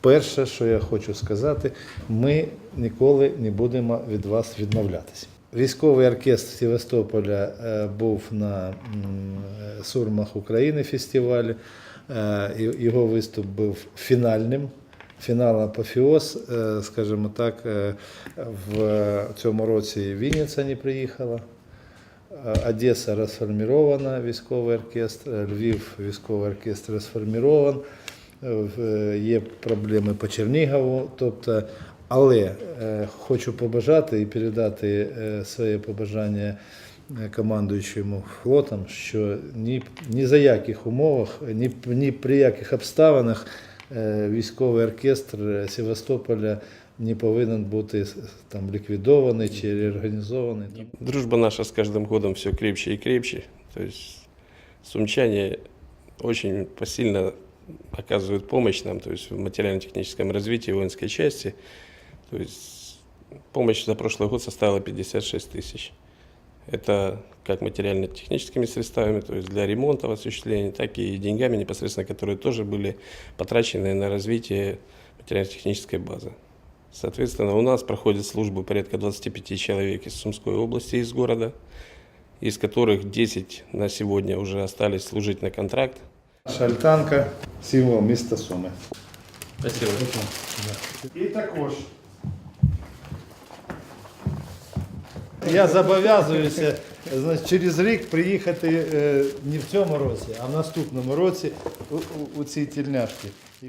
Перше, що я хочу сказати, ми ніколи не будемо від вас відмовлятися. Військовий оркестр Севастополя е, був на е, Сурмах України фестивалі. Е, Його виступ був фінальним. Фінал апофіоз, скажімо так, в цьому році Вінниця не приїхала. Е, Одеса розформірована, військовий оркестр, Львів військовий оркестр розформірован. Е, е, Є проблеми по Чернігову. Тобто, але хочу побажати і передати своє побажання командуючому флотом, що ні, ні за яких умовах, ні, ні при яких обставинах військовий оркестр е, Севастополя не повинен бути с- там ліквідований чи реорганізований. Дружба наша с каждым годом все крепче и крепче. То есть сумчане очень посильно оказывают помощь нам, то есть в материально-техническом развитии воинской части. То есть помощь за прошлый год составила 56 тысяч. Это как материально-техническими средствами, то есть для ремонта осуществления, так и деньгами непосредственно, которые тоже были потрачены на развитие материально-технической базы. Соответственно, у нас проходит службу порядка 25 человек из Сумской области, из города, из которых 10 на сегодня уже остались служить на контракт. Шальтанка символ міста Суми. Спасибо. І також. Я зобов'язуюся значить, через рік приїхати е, не в цьому році, а в наступному році у, у, у ці тільняшки. І-